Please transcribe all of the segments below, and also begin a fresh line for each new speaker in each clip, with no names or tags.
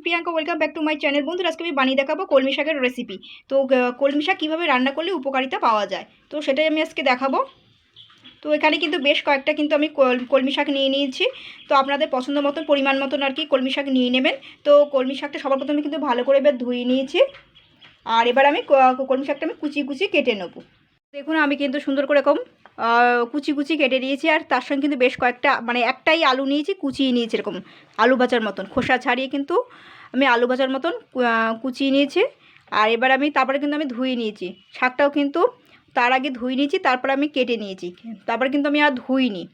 Priyanka welcome back to my channel বন্ধুরা, আজকে আমি বানিয়ে দেখাবো কলমি শাকের রেসিপি তো কলমি শাক কীভাবে রান্না করলে উপকারিতা পাওয়া যায়? তো, সেটাই আমি আজকে দেখাবো। তো, এখানে কিন্তু বেশ কয়েকটা কিন্তু আমি কল- কলমি শাক নিয়ে নিয়েছি। তো, আপনাদের পছন্দ মতন, পরিমাণ মতন আর কি কলমি শাক নিয়ে নেবেন। তো, কলমি শাকটা সবার প্রথমে কিন্তু ভালো করে এবার ধুয়ে নিয়েছি। আর এবার আমি কলমি শাকটা আমি কুচি কুচি কেটে নেব। দেখুন, আমি কিন্তু সুন্দর করে এরকম কুচি কুচি কেটে নিয়েছি আর তার সঙ্গে কিন্তু বেশ কয়েকটা মানে একটাই আলু নিয়েছি, কুচিয়ে নিয়েছি এরকম আলু ভাজার মতন। খোসা ছাড়িয়ে কিন্তু আমি আলু ভাজার মতন কুচিয়ে নিয়েছি। আর এবার আমি তারপরে কিন্তু আমি ধুয়ে নিয়েছি। শাকটাও কিন্তু তার আগে ধুয়ে নিয়েছি, তারপর আমি কেটে নিয়েছি। তারপরে কিন্তু আমি আর ধুইনি।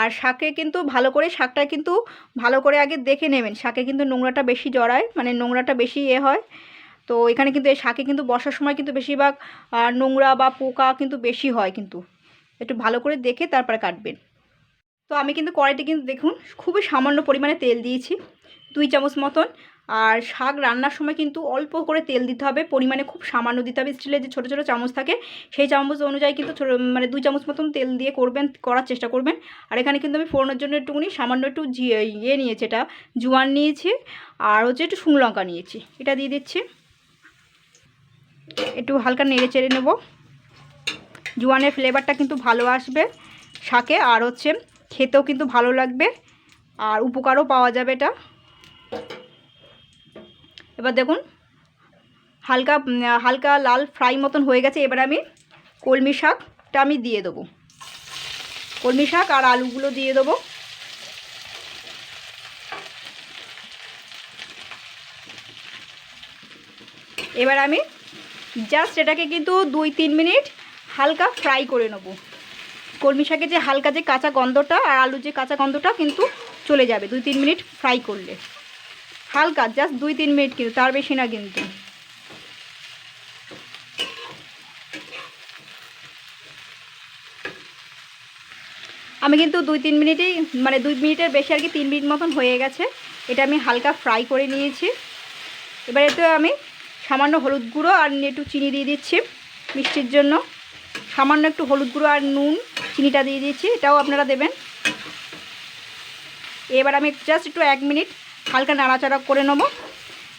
আর শাকে কিন্তু ভালো করে, শাকটা কিন্তু ভালো করে আগে দেখে নেবেন। শাকে কিন্তু নোংরাটা বেশি জড়ায় মানে নোংরাটা বেশি এ হয়। তো এখানে কিন্তু এই শাকে কিন্তু বর্ষার সময় কিন্তু বেশিরভাগ নোংরা বা পোকা কিন্তু বেশি হয় কিন্তু। একটু ভালো করে দেখে তারপরে কাটবেন। তো আমি কিন্তু কড়াইতে কিন্তু দেখুন, খুবই সামান্য পরিমাণে তেল দিয়েছি, দুই চামচ মতন। আর শাক রান্নার সময় কিন্তু অল্প করে তেল দিতে হবে, পরিমাণে খুব সামান্য দিতে হবে। স্টিলের যে ছোটো ছোটো চামচ থাকে, সেই চামচ অনুযায়ী কিন্তু ছোটো মানে দুই চামচ মতন তেল দিয়ে করবেন, করার চেষ্টা করবেন। আর এখানে কিন্তু আমি ফোড়নের জন্য একটুখানি সামান্য একটু ইয়ে নিয়েছি এটা, জোয়ান নিয়েছি, আর হচ্ছে একটু শুকনো লঙ্কা নিয়েছি। এটা দিয়ে দিচ্ছি। একটু হালকা নেড়ে চেড়ে নেব। জোয়ানের ফ্লেভারটা কিন্তু ভালো আসবে শাকে, আর হচ্ছে খেতেও কিন্তু ভালো লাগবে, আর উপকারও পাওয়া যাবে এটা। এবার দেখুন, হালকা হালকা লাল ফ্রাই মতন হয়ে গেছে, এবার আমি কলমি শাকটা আমি দিয়ে দেবো। কলমি শাক আর আলুগুলো দিয়ে দেবো। এবার আমি জাস্ট এটাকে কিন্তু দুই তিন মিনিট হালকা ফ্রাই করে নেব। কলমি শাকের যে হালকা যে কাঁচা গন্ধটা আর আলুর যে কাঁচা গন্ধটা কিন্তু চলে যাবে দুই তিন মিনিট ফ্রাই করলে। হালকা, জাস্ট দুই তিন মিনিট কিন্তু, তার বেশি না কিন্তু। আমি কিন্তু দুই তিন মিনিটেই মানে দুই মিনিটের বেশি আর কি তিন মিনিট মতন হয়ে গেছে। এটা আমি হালকা ফ্রাই করে নিয়েছি। এবার এতে আমি সামান্য হলুদ গুঁড়ো আর একটু চিনি দিয়ে দিচ্ছি মিষ্টির জন্য। সামান্য একটু হলুদ গুঁড়ো আর নুন, চিনিটা দিয়ে দিচ্ছি, এটাও আপনারা দেবেন। এবার আমি জাস্ট একটু এক মিনিট হালকা নাড়াচাড়া করে নেব,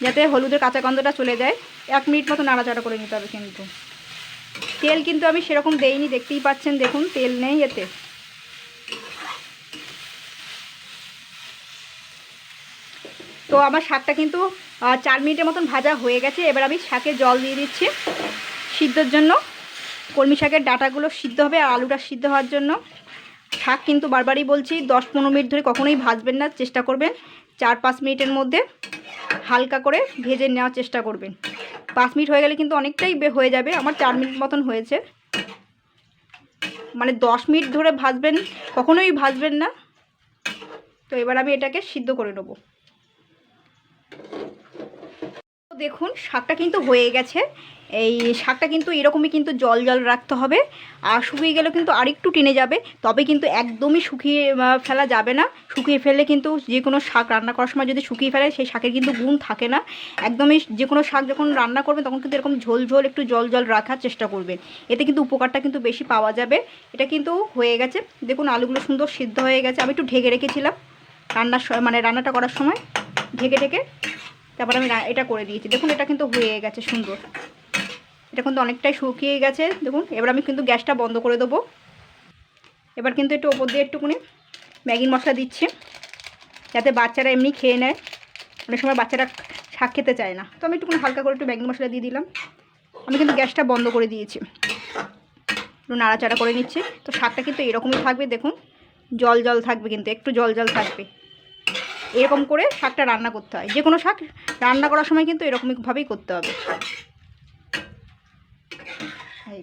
যাতে হলুদের কাঁচা গন্ধটা চলে যায়। এক মিনিট মতো নাড়াচাড়া করে নিতে হবে কিন্তু। তেল কিন্তু আমি সেরকম দেইনি, দেখতেই পাচ্ছেন, দেখুন, তেল নেই এতে। তো আমার শাকটা কিন্তু চার মিনিটের মতন ভাজা হয়ে গেছে। এবার আমি শাকে জল দিয়ে দিচ্ছি সিদ্ধর জন্য। কলমি শাকের ডাটাগুলো সিদ্ধ হবে আর আলুটা সিদ্ধ হওয়ার জন্য। শাক কিন্তু বারবারই বলছি, দশ পনেরো মিনিট ধরে কখনোই ভাজবেন না, চেষ্টা করবেন। চার পাঁচ মিনিটের মধ্যে হালকা করে ভেজে নেওয়ার চেষ্টা করবেন। পাঁচ মিনিট হয়ে গেলে কিন্তু অনেকটাই হয়ে যাবে। আমার চার মিনিট মতন হয়েছে। মানে দশ মিনিট ধরে ভাজবেন, কখনোই ভাজবেন না। তো এবার আমি এটাকে সিদ্ধ করে নেব তো দেখুন, শাকটা কিন্তু হয়ে গেছে। এই শাকটা কিন্তু এরকমই কিন্তু জল জল রাখতে হবে। আর শুকিয়ে গেলে কিন্তু আরেকটু টেনে যাবে। তবে কিন্তু একদমই শুকিয়ে ফেলা যাবে না। শুকিয়ে ফেললে কিন্তু যে কোনো শাক রান্না করার সময় যদি শুকিয়ে ফেলে, সেই শাকের কিন্তু গুণ থাকে না। একদমই যে কোনো শাক যখন রান্না করবেন, তখন কিন্তু এরকম ঝোল ঝোল একটু জল জল রাখার চেষ্টা করবেন। এতে কিন্তু উপকারটা কিন্তু বেশি পাওয়া যাবে। এটা কিন্তু হয়ে গেছে। দেখুন, আলুগুলো সুন্দর সিদ্ধ হয়ে গেছে। আমি একটু ঢেকে রেখেছিলাম রান্নার মানে রান্নাটা করার সময়। ঢেকে ঢেকে তারপর আমি এটা করে দিয়েছি। দেখুন, এটা কিন্তু হয়ে গেছে সুন্দর। এটা কিন্তু অনেকটাই শুকিয়ে গেছে। দেখুন, এবার আমি কিন্তু গ্যাসটা বন্ধ করে দেবো। এবার কিন্তু একটু ওপর দিয়ে একটুখানি ম্যাগির মশলা দিচ্ছি, যাতে বাচ্চারা এমনি খেয়ে নেয়। অনেক সময় বাচ্চারা শাক খেতে চায় না। তো আমি একটুখানি হালকা করে একটু ম্যাগি মশলা দিয়ে দিলাম। আমি কিন্তু গ্যাসটা বন্ধ করে দিয়েছি। একটু নাড়াচাড়া করে নিচ্ছি। তো শাকটা কিন্তু এরকমই থাকবে, দেখুন। জল জল থাকবে কিন্তু, একটু জল জল থাকবে। এরকম করে শাকটা রান্না করতে হয়। যে কোনো শাক রান্না করার সময় কিন্তু এরকমভাবেই করতে হবে। এই